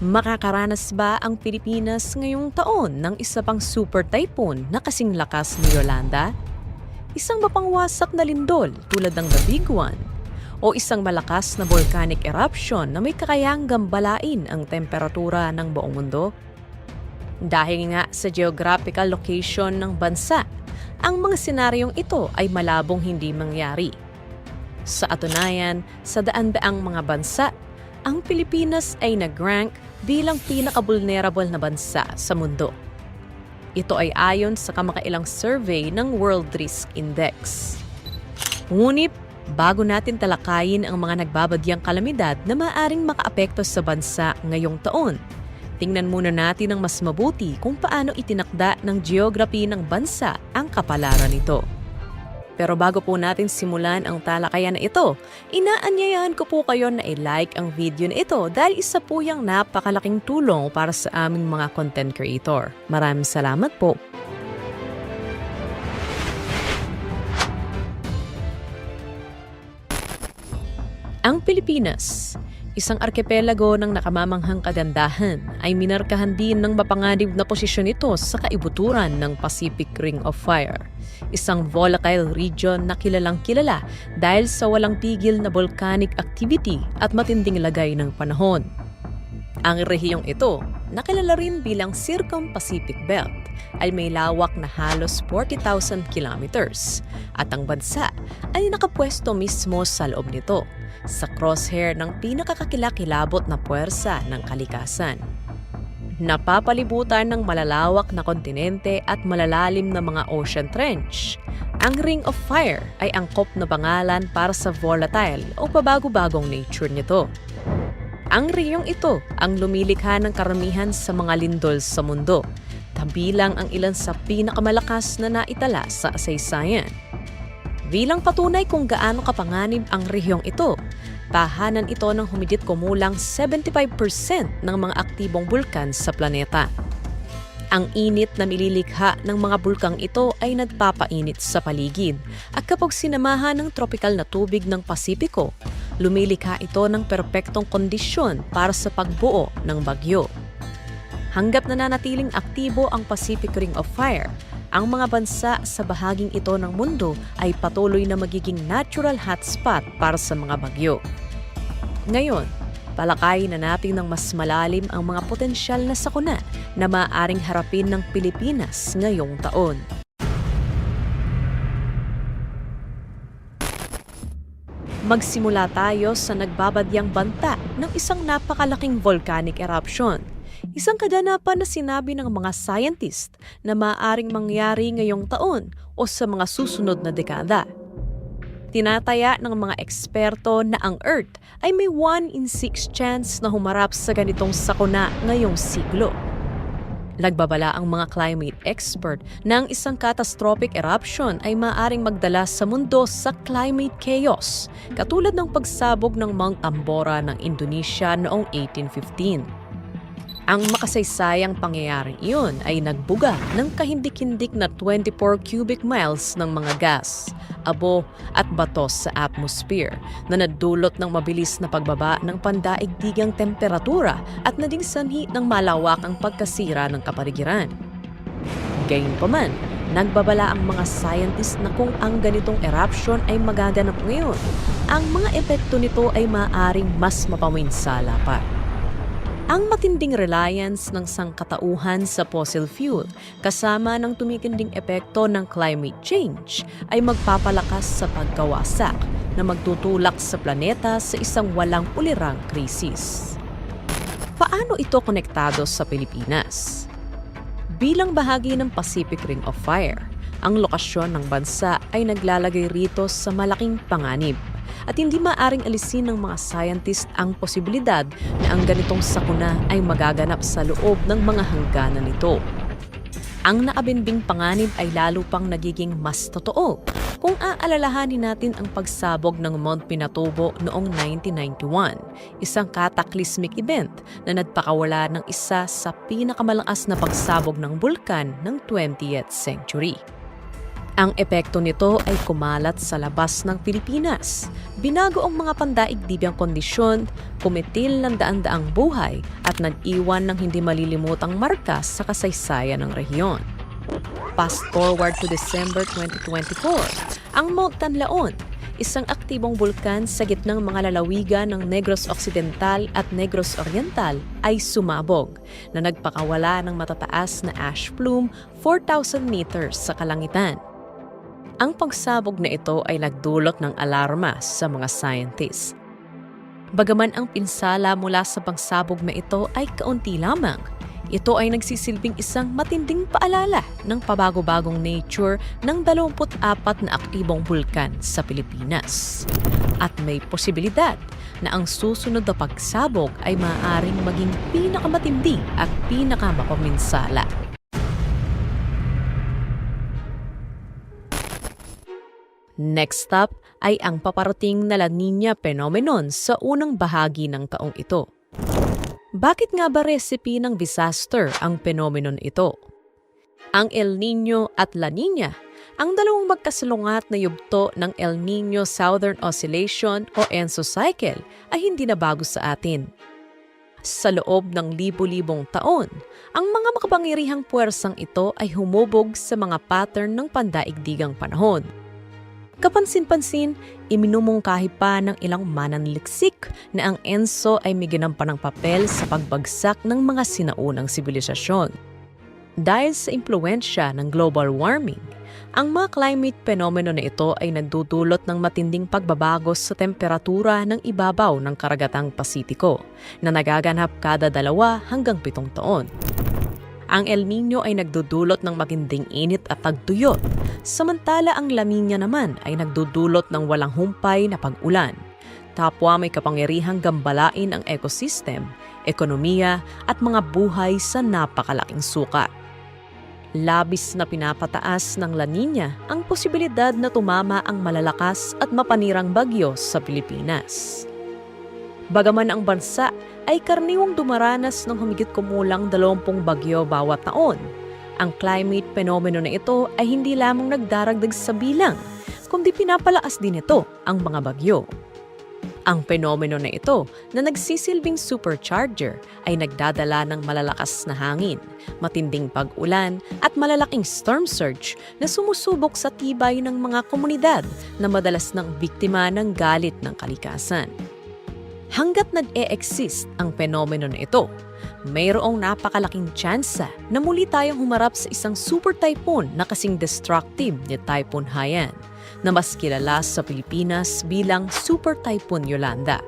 Makakaranas ba ang Pilipinas ngayong taon ng isa pang super typhoon na kasing lakas ni Yolanda? Isang mapangwasak na lindol tulad ng The Big One? O isang malakas na volcanic eruption na may kakayang gambalain ang temperatura ng buong mundo? Dahil nga sa geographical location ng bansa, ang mga senaryong ito ay malabong hindi mangyari. Sa atunayan, sa daan-daang mga bansa, ang Pilipinas ay nag-rank bilang pinaka-vulnerable na bansa sa mundo. Ito ay ayon sa kamakailang survey ng World Risk Index. Ngunit, bago natin talakayin ang mga nagbabadyang kalamidad na maaring makaapekto sa bansa ngayong taon, tingnan muna natin ng mas mabuti kung paano itinakda ng geography ng bansa ang kapalaran nito. Pero bago po natin simulan ang talakayan na ito, inaanyayahan ko po kayo na i-like ang video na ito dahil isa po yung napakalaking tulong para sa aming mga content creator. Maraming salamat po. Ang Pilipinas, isang arkipelago ng nakamamanghang kagandahan, ay minarkahan din ng mapanganib na posisyon ito sa kaibuturan ng Pacific Ring of Fire. Isang volatile region na kilalang kilala dahil sa walang tigil na volcanic activity at matinding lagay ng panahon. Ang rehiyong ito, nakilala rin bilang Circum-Pacific Belt, ay may lawak na halos 40,000 kilometers at ang bansa ay nakapwesto mismo sa loob nito, sa crosshair ng pinakakakilakilabot na puwersa ng kalikasan. Napapalibutan ng malalawak na kontinente at malalalim na mga ocean trench. Ang Ring of Fire ay angkop na pangalan para sa volatile o pabago-bagong nature nito. Ang riyong ito ang lumilikha ng karamihan sa mga lindol sa mundo, kabilang ang ilan sa pinakamalakas na naitala sa kasaysayan. Bilang patunay kung gaano kapanganib ang rehiyong ito, tahanan ito ng humidit kumulang 75% ng mga aktibong bulkan sa planeta. Ang init na mililikha ng mga bulkang ito ay nagpapainit sa paligid at kapag sinamahan ng tropical na tubig ng Pasipiko, lumilikha ito ng perpektong kondisyon para sa pagbuo ng bagyo. Hanggat nananatiling aktibo ang Pacific Ring of Fire, ang mga bansa sa bahaging ito ng mundo ay patuloy na magiging natural hotspot para sa mga bagyo. Ngayon, palakayin na natin ng mas malalim ang mga potensyal na sakuna na maaaring harapin ng Pilipinas ngayong taon. Magsimula tayo sa nagbabadyang banta ng isang napakalaking volcanic eruption. Isang kaganapan na sinabi ng mga scientist na maaaring mangyari ngayong taon o sa mga susunod na dekada. Tinataya ng mga eksperto na ang Earth ay may 1 in 6 chance na humarap sa ganitong sakuna ngayong siglo. Nagbabala ang mga climate expert na ang isang catastrophic eruption ay maaring magdala sa mundo sa climate chaos, katulad ng pagsabog ng Mount Tambora ng Indonesia noong 1815. Ang makasaysayang pangyayaring iyon ay nagbuga ng kahindik-hindik na 24 cubic miles ng mga gas, abo at batos sa atmosphere na nadulot ng mabilis na pagbaba ng pandaigdigang temperatura at naging sanhi ng malawakang pagkasira ng kapaligiran. Gayunpaman, nagbabala ang mga scientist na kung ang ganitong eruption ay magaganap ngayon, ang mga epekto nito ay maaring mas mapaminsala pa. Ang matinding reliance ng sangkatauhan sa fossil fuel kasama ng tumikinding epekto ng climate change ay magpapalakas sa pagkawasak na magtutulak sa planeta sa isang walang ulirang krisis. Paano ito konektado sa Pilipinas? Bilang bahagi ng Pacific Ring of Fire, ang lokasyon ng bansa ay naglalagay rito sa malaking panganib at hindi maaring alisin ng mga scientist ang posibilidad na ang ganitong sakuna ay magaganap sa loob ng mga hangganan nito. Ang nakabinbing panganib ay lalo pang nagiging mas totoo kung aalalahanin natin ang pagsabog ng Mount Pinatubo noong 1991, isang cataclysmic event na nagpakawala ng isa sa pinakamalakas na pagsabog ng bulkan ng 20th century. Ang epekto nito ay kumalat sa labas ng Pilipinas. Binago ang mga pandaigdibyang kondisyon, kumitil ng daan-daang buhay at nag-iwan ng hindi malilimutang marka sa kasaysayan ng rehiyon. Fast forward to December 2024, ang Mount Tanlaon, isang aktibong bulkan sa gitnang mga lalawigan ng Negros Occidental at Negros Oriental ay sumabog na nagpakawala ng matataas na ash plume 4,000 meters sa kalangitan. Ang pagsabog na ito ay nagdulot ng alarma sa mga scientists. Bagaman ang pinsala mula sa pagsabog na ito ay kaunti lamang, ito ay nagsisilbing isang matinding paalala ng pabago-bagong nature ng 24 na aktibong bulkan sa Pilipinas. At may posibilidad na ang susunod na pagsabog ay maaaring maging pinakamatindi at pinakamapaminsala. Next stop ay ang paparating na La Nina phenomenon sa unang bahagi ng taong ito. Bakit nga ba recipe ng disaster ang phenomenon ito? Ang El Nino at La Nina, ang dalawang magkasalungat na yugto ng El Nino Southern Oscillation o ENSO cycle ay hindi na bago sa atin. Sa loob ng libo-libong taon, ang mga makapangyarihang puwersang ito ay humubog sa mga pattern ng pandaigdigang panahon. Kapansin-pansin, iminumungkahi pa ng ilang mananliksik na ang ENSO ay may ginampanang papel sa pagbagsak ng mga sinaunang sibilisasyon. Dahil sa impluensya ng global warming, ang mga climate phenomenon na ito ay nagdudulot ng matinding pagbabago sa temperatura ng ibabaw ng karagatang Pasitiko na nagaganap kada dalawa hanggang pitong taon. Ang El Nino ay nagdudulot ng maginding init at tagtuyot, samantala ang La Nina naman ay nagdudulot ng walang humpay na pag-ulan. Tapwa may kapangyarihang gambalain ang ecosystem, ekonomiya at mga buhay sa napakalaking sukat. Labis na pinapataas ng La Nina ang posibilidad na tumama ang malalakas at mapanirang bagyo sa Pilipinas. Bagaman ang bansa ay karaniwang dumaranas ng humigit kumulang 20 bagyo bawat taon, ang climate phenomenon na ito ay hindi lamang nagdaragdag sa bilang, kundi pinapalakas din ito ang mga bagyo. Ang penomeno na ito na nagsisilbing supercharger ay nagdadala ng malalakas na hangin, matinding pag-ulan at malalaking storm surge na sumusubok sa tibay ng mga komunidad na madalas ng biktima ng galit ng kalikasan. Hanggat nag-e-exist ang penomeno na ito, mayroong napakalaking tsansa na muli tayong humarap sa isang super typhoon na kasing destructive ni Typhoon Haiyan na mas kilala sa Pilipinas bilang Super Typhoon Yolanda.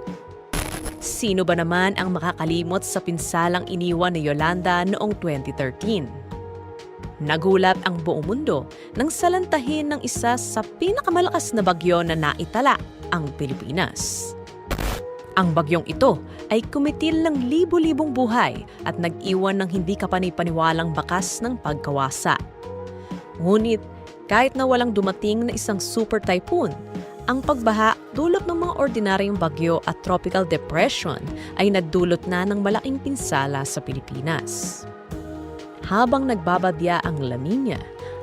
Sino ba naman ang makakalimot sa pinsalang iniwan ni Yolanda noong 2013? Nagulat ang buong mundo nang salantahin ng isa sa pinakamalakas na bagyo na naitala, ang Pilipinas. Ang bagyong ito ay kumitil ng libo-libong buhay at nag-iwan ng hindi kapanipaniwalang bakas ng pagkawasa. Ngunit kahit na walang dumating na isang super typhoon, ang pagbaha dulot ng mga ordinaryong bagyo at tropical depression ay nagdulot na ng malaking pinsala sa Pilipinas. Habang nagbabadya ang La Nina,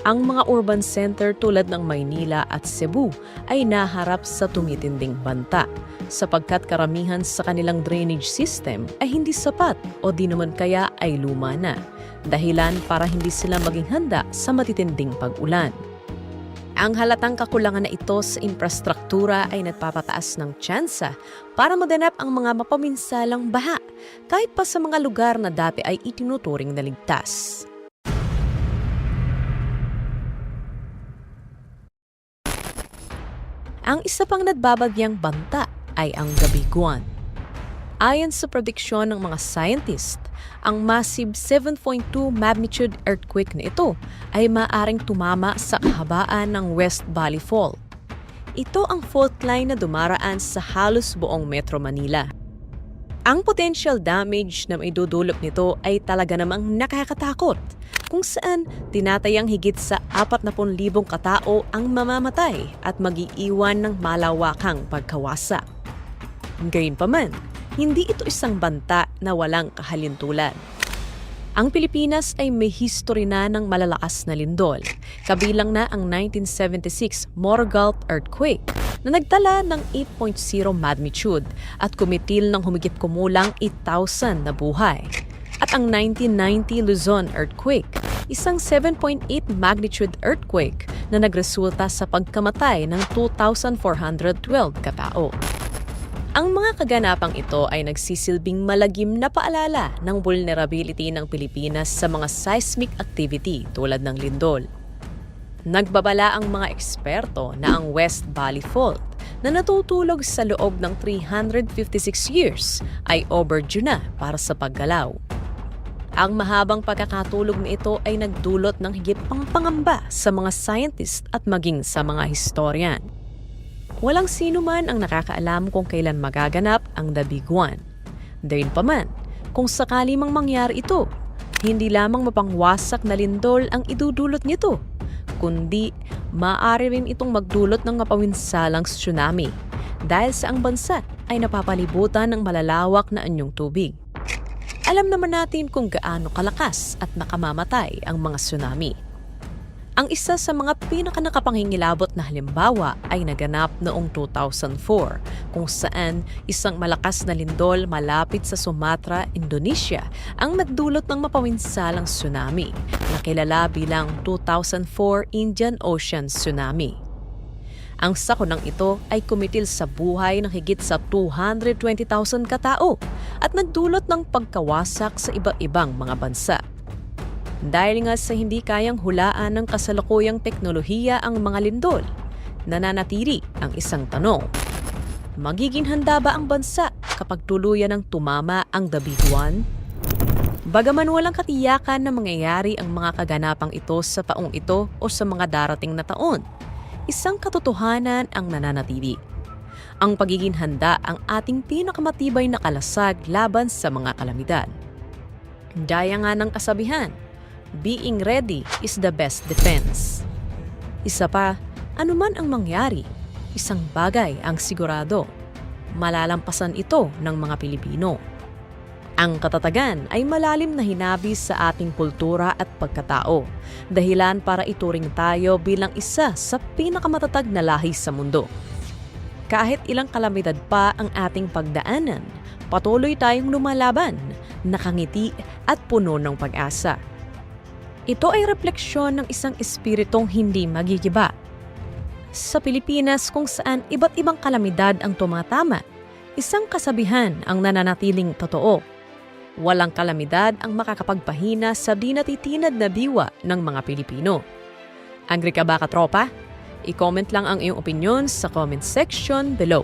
ang mga urban center tulad ng Maynila at Cebu ay naharap sa tumitinding banta sapagkat karamihan sa kanilang drainage system ay hindi sapat o di naman kaya ay luma na, dahilan para hindi sila maging handa sa matitinding pag-ulan. Ang halatang kakulangan na ito sa infrastruktura ay nagpapataas ng tsansa para madanap ang mga mapaminsalang baha kahit pa sa mga lugar na dati ay itinuturing na ligtas. Ang isa pang nagbabagyang banta ay ang Gabiguan. Ayon sa prediksyon ng mga scientist, ang massive 7.2 magnitude earthquake na ito ay maaring tumama sa kahabaan ng West Valley Fault. Ito ang fault line na dumaraan sa halos buong Metro Manila. Ang potential damage na may dudulot nito ay talaga namang nakakatakot kung saan tinatayang higit sa 40,000 katao ang mamamatay at magiiwan ng malawakang pagkawasa. Gayunpaman, hindi ito isang banta na walang kahalintulan. Ang Pilipinas ay may history na ng malalakas na lindol, kabilang na ang 1976 Morgult earthquake na nagtala ng 8.0 magnitude at kumitil ng humigit kumulang 8,000 na buhay. At ang 1990 Luzon earthquake, isang 7.8 magnitude earthquake na nagresulta sa pagkamatay ng 2,412 katao. Ang mga kaganapang ito ay nagsisilbing malagim na paalala ng vulnerability ng Pilipinas sa mga seismic activity tulad ng lindol. Nagbabala ang mga eksperto na ang West Valley Fault na natutulog sa loob ng 356 years ay overdue na para sa paggalaw. Ang mahabang pagkakatulog na ito ay nagdulot ng higit pang pangamba sa mga scientist at maging sa mga historian. Walang sino man ang nakakaalam kung kailan magaganap ang The Big One. Dayunpaman, kung sakali mang mangyari ito, hindi lamang mapangwasak na lindol ang idudulot nito, kundi maaari rin itong magdulot ng mapawinsalang tsunami dahil sa ang bansa ay napapalibutan ng malalawak na anyong tubig. Alam naman natin kung gaano kalakas at nakamamatay ang mga tsunami. Ang isa sa mga pinakanakapangingilabot na halimbawa ay naganap noong 2004 kung saan isang malakas na lindol malapit sa Sumatra, Indonesia ang nagdulot ng mapawinsalang tsunami na kilala bilang 2004 Indian Ocean Tsunami. Ang sakonang ito ay kumitil sa buhay ng higit sa 220,000 katao at nagdulot ng pagkawasak sa iba-ibang mga bansa. Dahil nga sa hindi kayang hulaan ng kasalukuyang teknolohiya ang mga lindol, nananatili ang isang tanong. Magiging handa ba ang bansa kapag tuluyan ng tumama ang The Big One? Bagaman walang katiyakan na mangyayari ang mga kaganapang ito sa taong ito o sa mga darating na taon, isang katotohanan ang nananatili. Ang pagiging handa ang ating pinakamatibay na kalasag laban sa mga kalamidad. Daya nga ng kasabihan, being ready is the best defense. Isa pa, anuman ang mangyari, isang bagay ang sigurado. Malalampasan ito ng mga Pilipino. Ang katatagan ay malalim na hinabis sa ating kultura at pagkatao, dahilan para ituring tayo bilang isa sa pinakamatatag na lahi sa mundo. Kahit ilang kalamidad pa ang ating pagdaanan, patuloy tayong lumalaban, nakangiti at puno ng pag-asa. Ito ay refleksyon ng isang espiritong hindi magigiba. Sa Pilipinas kung saan iba't ibang kalamidad ang tumatama, isang kasabihan ang nananatiling totoo. Walang kalamidad ang makakapagpahina sa di natitinad na biwa ng mga Pilipino. Angry ka ba katropa? I-comment lang ang iyong opinion sa comment section below.